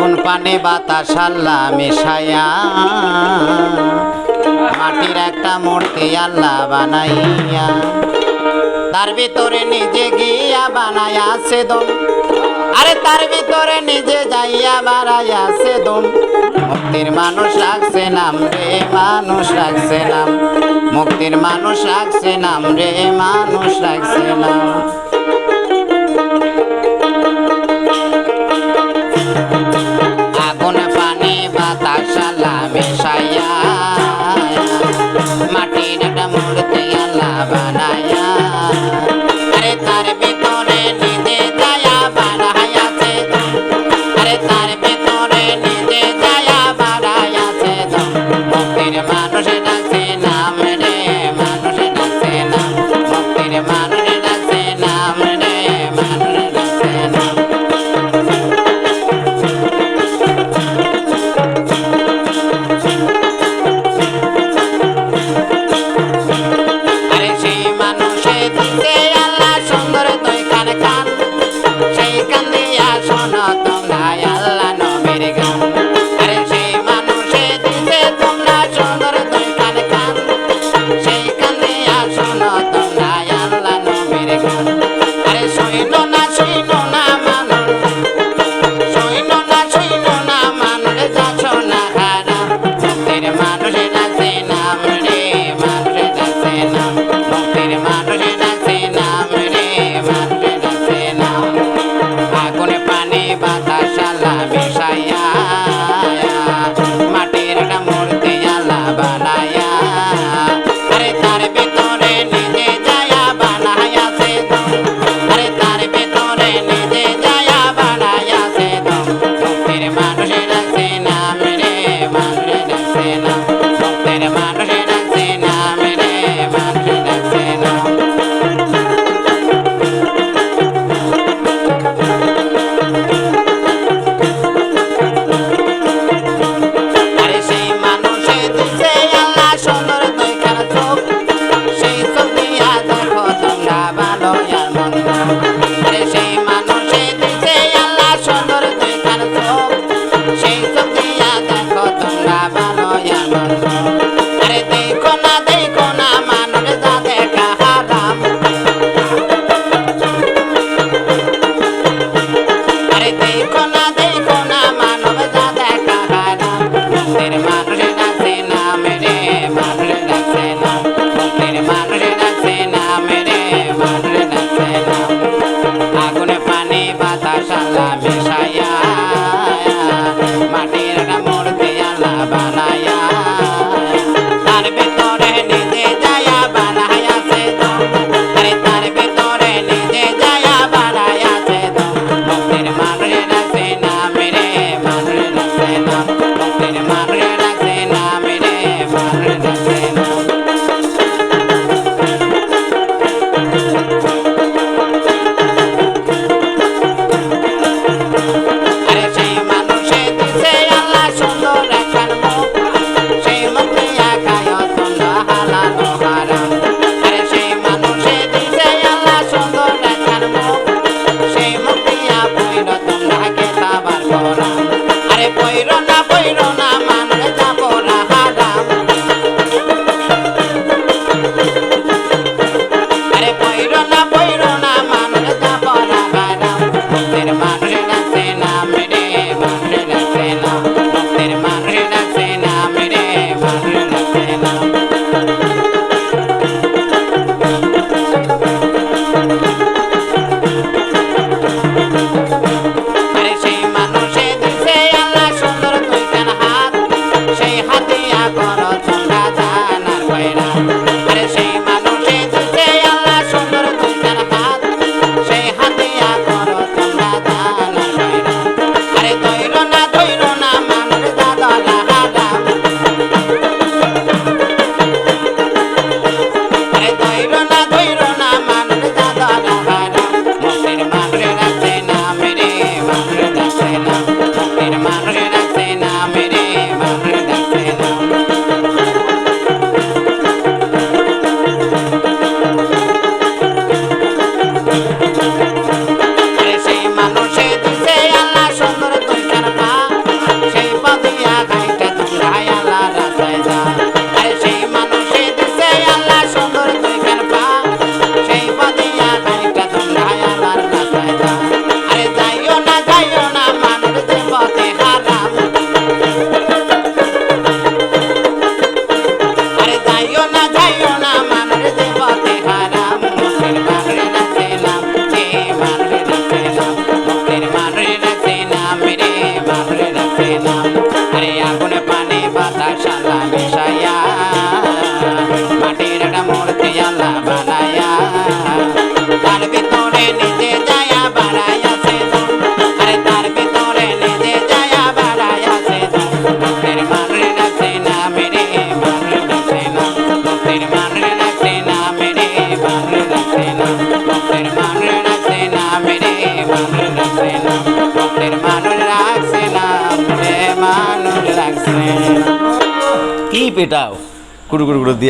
আগুন পানে বাতাস আল্লাহ মেশায়া। মাটির একটা মূর্তি আল্লাহ বানাইয়া। তার ভিতরে নিজে গিয়া বানায়া সে দম আরে তার ভিতরে নিজে যাইয়া বাড়াইয়া সে দম মুক্তির মানুষ রাখছে নাম রে, মানুষ রাখছে নাম। মুক্তির মানুষ রাখছে নাম রে, মানুষ রাখছে নাম। bye bye. pasa la vida. Kona. পেটাও। কুড়ু কুড়ু কুড়ু দিয়ে